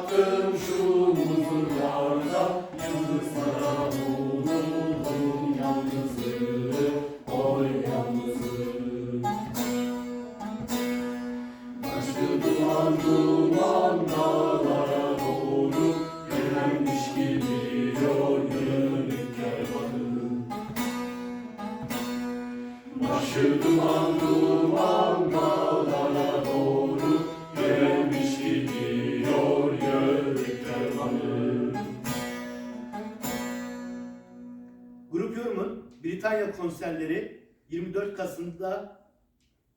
çaktım şu huzurlarda Yıldızlara vuruldum yalnızlığı Oy doğru Yönelmiş gidiyor yönük kervanı Başı duman duman Grup Yorum'un Britanya konserleri 24 Kasım'da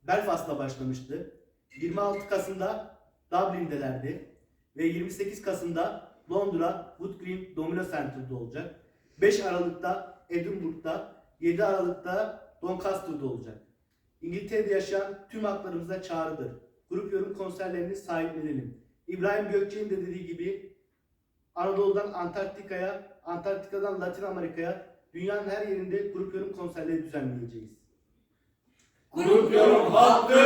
Belfast'ta başlamıştı. 26 Kasım'da Dublin'delerdi. Ve 28 Kasım'da Londra Wood Green Domino Center'da olacak. 5 Aralık'ta Edinburgh'da, 7 Aralık'ta Doncaster'da olacak. İngiltere'de yaşayan tüm haklarımıza çağrıdır. Grup Yorum konserlerini sahiplenelim. İbrahim Gökçe'nin de dediği gibi Anadolu'dan Antarktika'ya, Antarktika'dan Latin Amerika'ya, dünyanın her yerinde grup yorum konserleri düzenleyeceğiz. Grup yorum hattı.